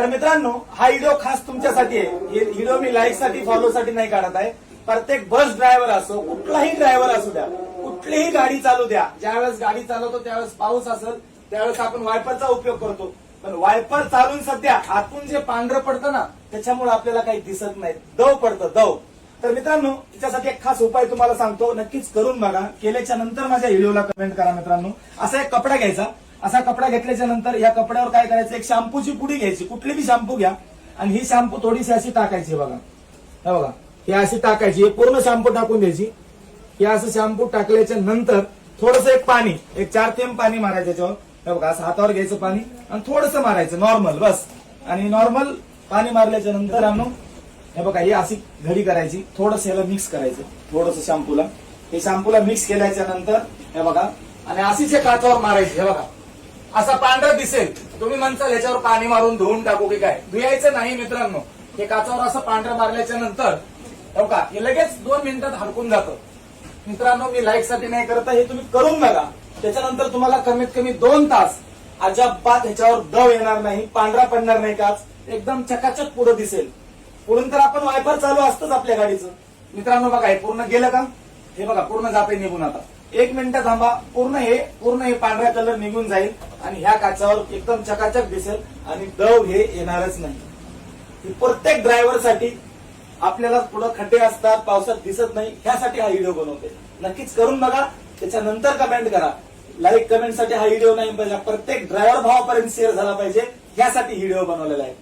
तर मित्रांनो हा व्हिडिओ खास तुमच्यासाठी आहे. व्हिडिओ मी लाईकसाठी फॉलो साठी नाही काढत आहे. प्रत्येक बस ड्रायव्हर असो कुठलाही ड्रायव्हर असू द्या कुठलीही गाडी चालू द्या. ज्यावेळेस गाडी चालवतो त्यावेळेस पाऊस असेल त्यावेळेस आपण वायपरचा उपयोग करतो. पण वायपर चालून सध्या आतून जे पांढरं पडतं ना त्याच्यामुळे आपल्याला काही दिसत नाही. दव पडतं दव. तर मित्रांनो त्याच्यासाठी एक खास उपाय तुम्हाला सांगतो. नक्कीच करून बघा. केल्याच्यानंतर माझ्या व्हिडिओला कमेंट करा मित्रांनो. असा एक कपडा घ्यायचा. असा कपडा घेतल्याच्या नंतर या कपड्यावर काय करायचं? एक शॅम्पूची पुडी घ्यायची. कुठली बी शॅम्पू घ्या. आणि ही शॅम्पू थोडीशी अशी टाकायची बघा. हे बघा. हे अशी टाकायची. हे पूर्ण शॅम्पू टाकून द्यायची. हे असं शॅम्पू टाकल्याच्या नंतर थोडस एक पाणी एक चार थेंब पाणी मारायचं त्याच्यावर हे बघा असं हातावर घ्यायचं पाणी आणि थोडस मारायचं नॉर्मल बस. आणि नॉर्मल पाणी मारल्याच्या नंतर आणू. हे बघा ही अशी घडी करायची. थोडस याला मिक्स करायचं. थोडस शॅम्पूला हे शॅम्पूला मिक्स केल्याच्यानंतर हे बघा. आणि अशीच हे काचावर मारायची. हे बघा. असा पांढरा दिसेल. तुम्ही म्हणताल याच्यावर पाणी मारून धुवून टाकू की काय? धुयायचं नाही मित्रांनो. हे काचावर असं पांढरं मारल्याच्या नंतर हो का? हे लगेच दोन मिनिटात हडकून जातं. मित्रांनो मी लाईकसाठी नाही करत हे तुम्ही करून बघा. त्याच्यानंतर तुम्हाला कमीत कमी दोन तास अजाबात ह्याच्यावर दव येणार नाही पांढरा पडणार नाही काच एकदम चकाचक पुढे दिसेल. पुढून तर आपण वायफर चालू असतंच आपल्या गाडीचं. मित्रांनो बघा हे पूर्ण गेलं का? हे बघा पूर्ण जाते निघून आता. एक मिनिटं थांबा. पूर्ण हे पूर्ण हे पांढरा कलर निघून जाईल. आणि ह्या काचावर एकदम चकाचक दिसेल आणि दव हे येणारच नाही. प्रत्येक ड्रायव्हरसाठी आपल्याला पुढे खड्डे असतात पावसात दिसत नाही ह्यासाठी हा व्हिडिओ बनवते. नक्कीच करून बघा त्याच्यानंतर कमेंट करा. लाईक कमेंटसाठी हा व्हिडिओ नाही पाहिजे प्रत्येक ड्रायव्हर भावापर्यंत शेअर झाला पाहिजे ह्यासाठी व्हिडिओ बनवलेला आहे.